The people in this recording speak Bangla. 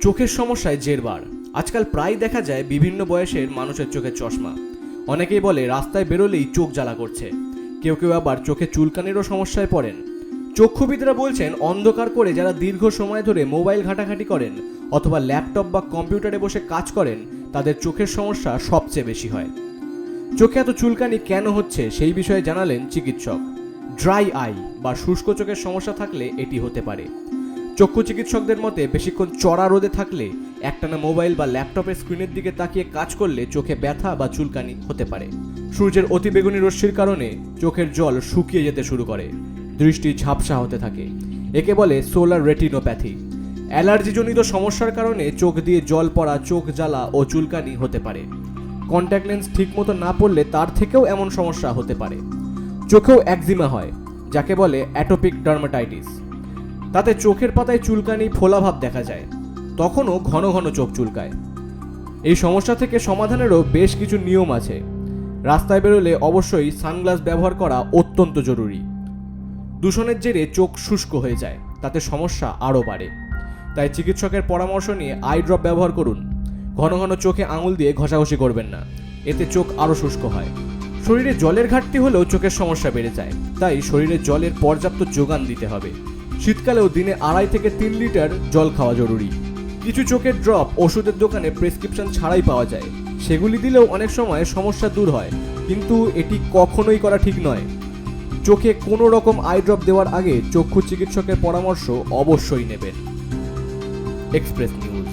চোখের সমস্যায় জেরবার। আজকাল প্রায় দেখা যায় বিভিন্ন বয়সের মানুষের চোখে চশমা। অনেকেই বলে রাস্তায় বেরোলেই চোখ জ্বালা করছে। কেউ কেউ আবার চোখে চুলকানিরও সমস্যায় পড়েন। চক্ষুবিদরা বলছেন অন্ধকার করে যারা দীর্ঘ সময় ধরে মোবাইল ঘাটাঘাটি করেন অথবা ল্যাপটপ বা কম্পিউটারে বসে কাজ করেন, তাদের চোখের সমস্যা সবচেয়ে বেশি হয়। চোখে এত চুলকানি কেন হচ্ছে সেই বিষয়ে জানালেন চিকিৎসক। ড্রাই আই বা শুষ্ক চোখের সমস্যা থাকলে এটি হতে পারে। চক্ষু চিকিৎসকদের মতে, বেশিক্ষণ চড়া রোদে থাকলে একটানা মোবাইল বা ল্যাপটপের স্ক্রিনের দিকে তাকিয়ে কাজ করলে চোখে ব্যথা বা চুলকানি হতে পারে। সূর্যের অতিবেগুনি রশ্মির কারণে চোখের জল শুকিয়ে যেতে শুরু করে। দৃষ্টি ঝাপসা হতে থাকে। একে বলে সোলার রেটিনোপ্যাথি। অ্যালার্জিজনিত সমস্যার কারণে চোখ দিয়ে জল পড়া, চোখ জ্বালা ও চুলকানি হতে পারে। কন্ট্যাক্ট লেন্স ঠিকমতো না পড়লে তার থেকেও এমন সমস্যা হতে পারে। চোখেও একজিমা হয়, যাকে বলে অ্যাটোপিক ডার্মাটাইটিস। তাতে চোখের পাতায় চুলকানি, ফোলাভাব দেখা যায়। তখনও ঘন ঘন চোখ চুলকায়। এই সমস্যা থেকে সমাধানেরও বেশ কিছু নিয়ম আছে। রাস্তায় বেরোলে অবশ্যই সানগ্লাস ব্যবহার করা অত্যন্ত জরুরি। দূষণের জেরে চোখ শুষ্ক হয়ে যায়, তাতে সমস্যা আরও বাড়ে। তাই চিকিৎসকের পরামর্শ নিয়ে আই ড্রপ ব্যবহার করুন। ঘন ঘন চোখে আঙুল দিয়ে ঘষাঘষি করবেন না। এতে চোখ আরও শুষ্ক হয়। শরীরে জলের ঘাটতি হলেও চোখের সমস্যা বেড়ে যায়। তাই শরীরে জলের পর্যাপ্ত যোগান দিতে হবে। শীতকালেও দিনে আড়াই থেকে তিন লিটার জল খাওয়া জরুরি। কিছু চোখের ড্রপ ওষুধের দোকানে প্রেসক্রিপশন ছাড়াই পাওয়া যায়। সেগুলি দিলেও অনেক সময় সমস্যা দূর হয়, কিন্তু এটি কখনোই করা ঠিক নয়। চোখে কোনো রকম আই ড্রপ দেওয়ার আগে চক্ষু চিকিৎসকের পরামর্শ অবশ্যই নেবেন। Express news